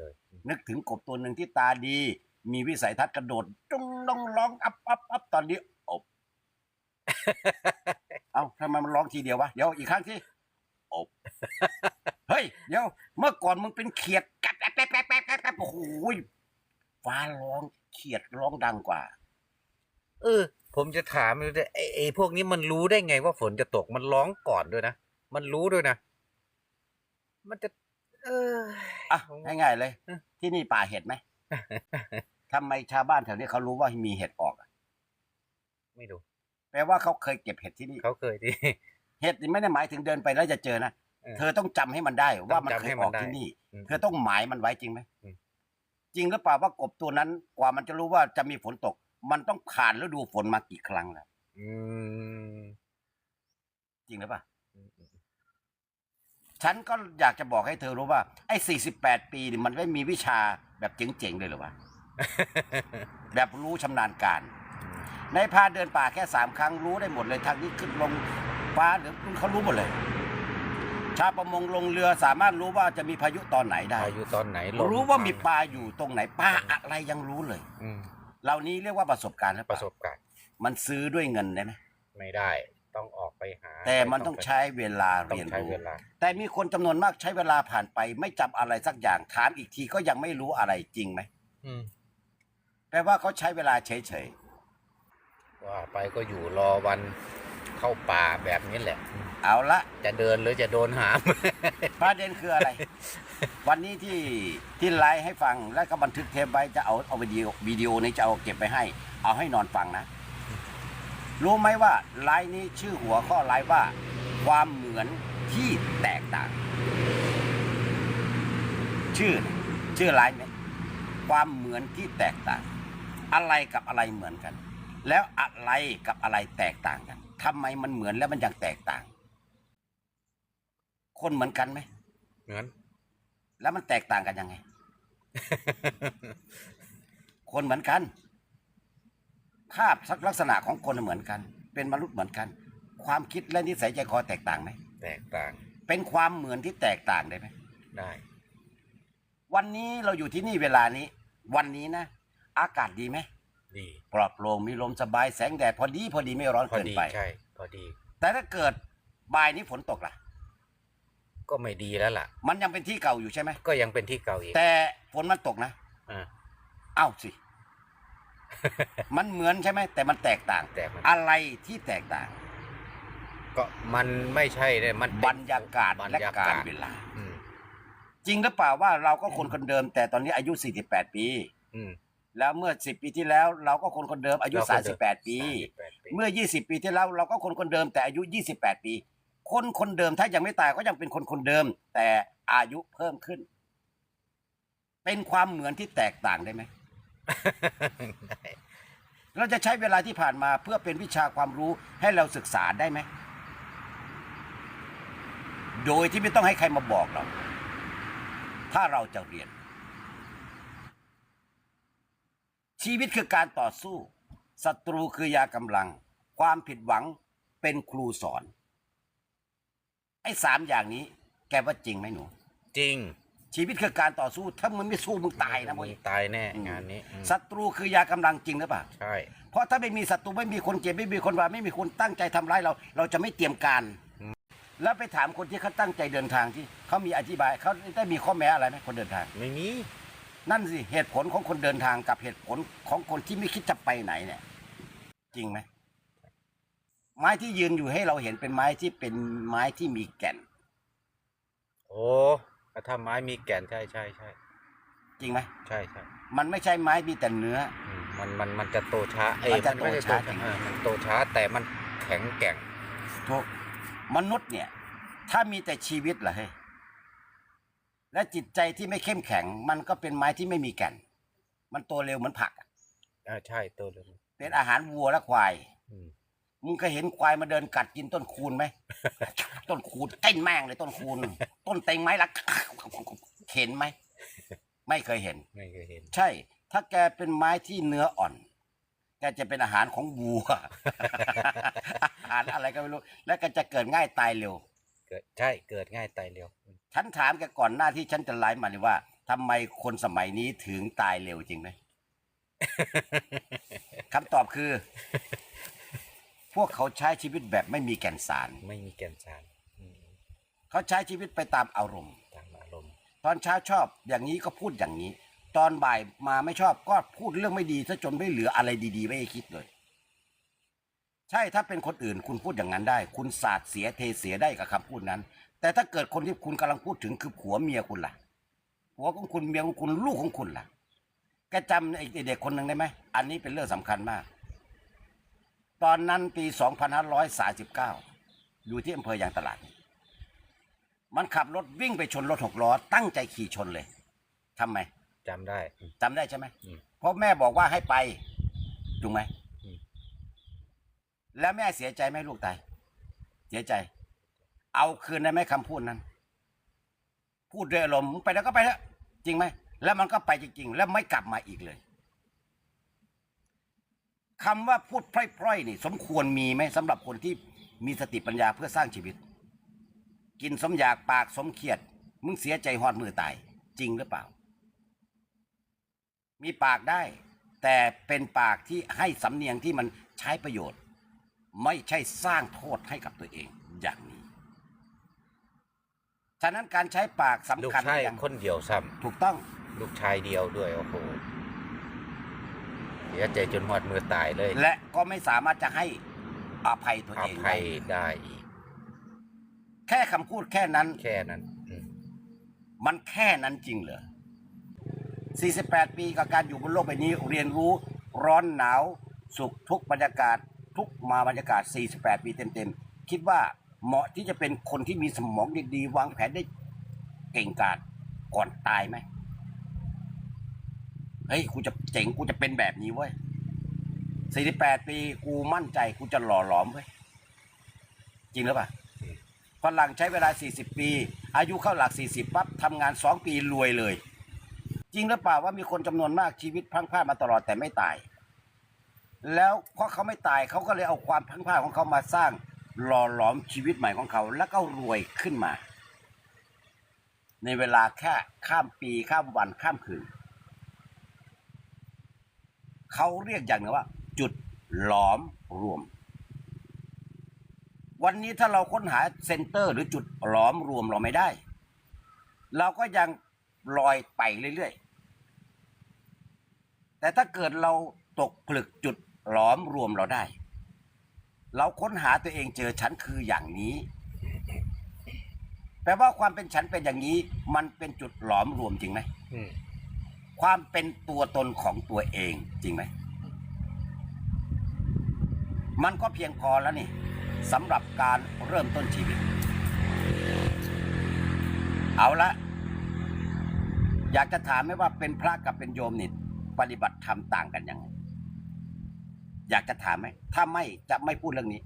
ร็วเลย นึกถึงกบตัวหนึ่งที่ตาดี มีวิสัยทัศน์กระโดดจ้องร้องร้องอัพอัพอัพตอนนี้อบ เอ้าทำไมมันร้องทีเดียววะเดี๋ยวอีกครั้งที่อบเฮ้ยเดี๋ยวเมื่อก่อนมึงเป็นเขียดกัดแป๊บแป๊บแป๊บแป๊บแป๊บแป๊บโอ้โหยฟ้าร้องเขียดร้องดังกว่า เออ ผมจะถามเลยไอ้ไอ้พวกนี้มันรู้ได้ไงว่าฝนจะตกมันร้องก่อนด้วยนะมันรู้ด้วยนะมันจะ เอออะผมง่ายๆเลยเออที่นี่ป่าเห็ดไหมทำไมชาวบ้านแถวนี้เขารู้ว่ามีเห็ดออกอะไม่รู้แปลว่าเขาเคยเก็บเห็ดที่นี่เขาเคยที่เห็ดนี่ไม่ได้หมายถึงเดินไปแล้วจะเจอนะเออเธอต้องจำให้มันได้ว่ามันต้องจำเคให้ยมัอนอกได้ที่นี่อืมเธอต้องหมายมันไว้จริงไหมอืมจริงหรือเปล่าว่ากบตัวนั้น กว่ามันจะรู้ว่าจะมีฝนตก มันต้องผ่านฤดูฝนมากี่ครั้งแล้วอืมจริงหรือเปล่าอืมอืม ฉันก็อยากจะบอกให้เธอรู้ว่า ไอ้สี่สิบแปดปีนี่มันไม่มีวิชาแบบเจ๋งๆเลยเหรือวะ แบบรู้ชำนาญการ ในพาเดินป่าแค่สามครั้งรู้ได้หมดเลยทางนี้ขึ้นลงฟ้าหรือเขารู้หมดเลย ชาวประมงลงเรือสามารถรู้ว่าจะมีพายุตอนไหนได้พายุตอนไหนลมรู้ว่ามีพังปลาอยู่ตรงไหนปลาอะไรยังรู้เลย อืมเหล่านี้เรียกว่าประสบการณ์หรือปเประล่าสบการณ์มันซื้อด้วยเงินได้ไหมไม่ได้ต้องออก ไปหาแต่มันต้องใช้เวลาต้องเรียนใช้รู้เวลา แต่มีคนจำนวนมากใช้เวลาผ่านไป ไม่จำอะไรสักอย่างถามอีกทีก็ยังไม่รู้อะไรจริงไหมอืมแปลว่าเขาใช้เวลาเฉยว่าไปก็อยู่รอวันเข้าป่าแบบนี้แหละ ๆเอาละ จะเดินหรือจะโดนหาม ประเด็นคืออะไร วันนี้ที่ที่ไลฟ์ให้ฟังแล้วก็บันทึกเทปไว้จะเอาเอาวิดีโอวิดีโอนี้จะเอาเก็บไปให้ เอาให้นอนฟังนะ รู้ไหมว่าไลฟ์นี้ชื่อหัวข้อไลฟ์ว่า ความเหมือนที่แตกต่าง ชื่อเนี่ยชื่อไลฟ์เนี่ยความเหมือนที่แตกต่าง อะไรกับอะไรเหมือนกัน แล้วอะไรกับอะไรแตกต่างกันทำไมมันเหมือนแล้วมันยังแตกต่าง คนเหมือนกันไหมเหมือน แล้วมันแตกต่างกันยังไง คนเหมือนกัน ภาพลักษณะของคนเหมือนกัน เป็นมนุษย์เหมือนกัน ความคิดและนิสัยใจคอแตกต่างไหมแตกต่าง เป็นความเหมือนที่แตกต่างได้ไหมได้ วันนี้เราอยู่ที่นี่เวลานี้ วันนี้นะ อากาศดีไหมดีปลอดโปร่งมีลมสบายแสงแดดพอดีพอดีไม่ร้อนพอเกินดีไปใช่พอดี แต่ถ้าเกิดบ่ายนี้ฝนตกล่ะ ก็ไม่ดีแล้วล่ะ มันยังเป็นที่เก่าอยู่ใช่ไหมก็ยังเป็นที่เก่าอีกแต่ฝนมันตกนะอ่าเอ้าสิ มันเหมือนใช่ไหมแต่มันแตกต่างแต่มัน อะไรที่แตกต่าง ก็มันไม่ใช่เลยมันเป็นบรรยากาศบรรและยากาการศเวลา อืมจริงหรือเปล่าว่าเราก็คนคนเดิม แต่ตอนนี้อายุ 48 ปี อืมแล้วเมื่อ 10 ปีที่แล้ว เราก็คนคนเดิมอายุ เราคนเดิม38 ปี 38ปีเมื่อ 20 ปีที่แล้วเราก็คนคนเดิมแต่อายุ 28 ปี คนคนเดิมถ้ายังไม่ตายก็ยังเป็นคนคนเดิม แต่อายุเพิ่มขึ้น เป็นความเหมือนที่แตกต่างได้ไหม เราจะใช้เวลาที่ผ่านมาเพื่อเป็นวิชาความรู้ให้เราศึกษาได้ไหม โดยที่ไม่ต้องให้ใครมาบอกเรา ถ้าเราจะเรียน ชีวิตคือการต่อสู้ศัตรูคือยากำลัง ความผิดหวังเป็นครูสอน ไอ้สามอย่างนี้ แกว่าจริงไหมหนู จริง ชีวิตคือการต่อสู้ ถ้ามึงไม่สู้มึงตายนะมึมึงงตายแน่อืมงานนี้อืมศัตรูคือยากำลังจริงหรือเปล่า ใช่ เพราะถ้าไม่มีศัตรูไม่มีคนเจ็บไม่มีคนว่าไม่มีคนตั้งใจทำร้ายเรา เราจะไม่เตรียมการแล้วไปถามคนที่เขาตั้งใจเดินทางที่เขามีอธิบายเขาได้มีข้อแม้อะไรไหมคนเดินทาง ไม่มี นั่นสิเหตุผลของคนเดินทางกับเหตุผลของคนที่ไม่คิดจะไปไหนเนี่ย จริงไหมไม้ที่ยืนอยู่ให้เราเห็นเป็นไม้ที่เป็นไม้ที่มีแก่น โอ้ ถ้าไม้มีแก่นใช่ใช่ใช่จริงไหมใช่ใช่มันไม่ใช่ไม้มีแต่เนื้ออืมมันมันมันจะโตช้าเอ้ยมันจะไม่ได้โตช้าจริงเออมันโตช้าแต่มันแข็งแกร่งทุกมนุษย์เนี่ย ถ้ามีแต่ชีวิตเหรอเฮ้ยและจิตใจที่ไม่เข้มแข็ง มันก็เป็นไม้ที่ไม่มีแก่น มันโตเร็วเหมือนผักอะอ่าใช่โตเลยเป็นอาหารวัวและควายอื มมึงเคยเห็นควายมาเดินกัดกินต้นคูนไหม ต้นคูนเต้นแม่งเลยต้นคูน ต้นเต็งไม้ละเห็นไหม ไม่เคยเห็น ไม่เคยเห็น ใช่ ถ้าแกเป็นไม้ที่เนื้ออ่อน แกจะเป็นอาหารของวัว อาหารอะไรก็ไม่รู้ แล้วก็จะเกิดง่ายตายเร็ว เกิดใช่เกิดง่ายตายเร็ว ฉันถามแกก่อนหน้าที่ฉันจะไลฟ์มาเลยว่าททำไมคนสมัยนี้ถึงตายเร็วจริงไหมคำตอบคือ พวกเขาใช้ชีวิตแบบไม่มีแก่นสาร ไม่มีแก่นสารอืมเขาใช้ชีวิตไปตามอารมณ์ ตามอารมณ์ตอนเช้าชอบอย่างนี้ก็พูดอย่างนี้ ตอนบ่ายมาไม่ชอบก็พูดเรื่องไม่ดีซะจนไม่เหลืออะไรดีๆไว้ให้คิดเลย ใช่ถ้าเป็นคนอื่นคุณพูดอย่างนั้นได้ คุณสาดเสียเทเสียได้กับคำพูดนั้น แต่ถ้าเกิดคนที่คุณกำลังพูดถึงคือผัวเมียคุณล่ะผัวของคุณเมียของคุณลูกของคุณล่ะแกจำไอ้เด็กคนหนึ่งได้ไหมอันนี้เป็นเรื่องสำคัญมาก ตอนนั้นปี 2539 อยู่ที่อำเภอยางตลาด มันขับรถวิ่งไปชนรถหกล้อ ตั้งใจขี่ชนเลยทำไมจำได้อืมจำได้ใช่ไหมอืม เพราะแม่บอกว่าให้ไปถูกไหมอืมแล้วแม่เสียใจไหมลูกตาย เสียใจ เอาคืนได้ไหมคำพูดนั้น พูดด้วยอารมณ์มึงไปแล้วก็ไปแล้วจริงไหม แล้วมันก็ไปจริงๆ แล้วไม่กลับมาอีกเลย คำว่าพูดพร่อยๆนี่ สมควรมีไหมสำหรับคนที่มีสติปัญญาเพื่อสร้างชีวิต กินสมอยากปากสมเขียด มึงเสียใจหอดมือตาย จริงหรือเปล่า มีปากได้ แต่เป็นปากที่ให้สำเนียงที่มันใช้ประโยชน์ ไม่ใช่สร้างโทษให้กับตัวเองอย่างนี้ ฉะนั้นการใช้ปากลูกสำคัญชายอย่างคนเดียวซ้ถูกต้องำลูกชายเดียวด้วยโอ้โห เสียใจจนหอดมือตายเลยและก็ไม่สามารถจะให้อภัยตัวอเองภัได้ยได้อีก แค่คำพูดแค่นั้น แค่นั้นอืมมันแค่นั้นจริงเหรอ 48 ปีกับการอยู่บนโลกใบนี้เรียนรู้ร้อนหนาว สุขทุกบรรยากาศ ทุกมาบรรยากาศ 48 ปีเต็มๆ คิดว่าเหมาะที่จะเป็นคนที่มีสมองดีๆ วางแผนได้เก่งกาจก่อนตายไหม เฮ้ยกูจะเจ๋งกูจะเป็นแบบนี้เว้ย48ปีกูมั่นใจกูจะหล่อหลอมเว้ยจริงหรือเปล่าฝรั่งใช้เวลา40ปี อายุเข้าหลัก40ปั๊บทำงาน2ปีรวยเลย จริงหรือเปล่าว่ามีคนจำนวนมากชีวิตพังพลาดมาตลอดแต่ไม่ตาย แล้วเพราะเขาไม่ตายเขาก็เลยเอาความพังพลาดของเขามาสร้างหล่อหลอมชีวิตใหม่ของเขา แล้วก็รวยขึ้นมา ในเวลาแค่ข้ามปีข้ามวันข้ามคืน เขาเรียกอย่างนึงว่า จุดหลอมรวม วันนี้ถ้าเราค้นหาเซนเตอร์หรือจุดหลอมรวมเราไม่ได้ เราก็ยังลอยไปเรื่อยๆ แต่ถ้าเกิดเราตกผลึกจุดหลอมรวมเราได้ เราค้นหาตัวเองเจอฉันคืออย่างนี้แปลว่าความเป็นฉันเป็นอย่างนี้ มันเป็นจุดหลอมรวมจริงไหม ความเป็นตัวตนของตัวเองจริงไหม มันก็เพียงพอแล้วนี่สำหรับการเริ่มต้นชีวิต เอาละ อยากจะถามไหมว่าเป็นพระกับเป็นโยมนี่ปฏิบัติธรรมต่างกันยังไง อยากจะถามไหม ถ้าไม่จะไม่พูดเรื่องนี้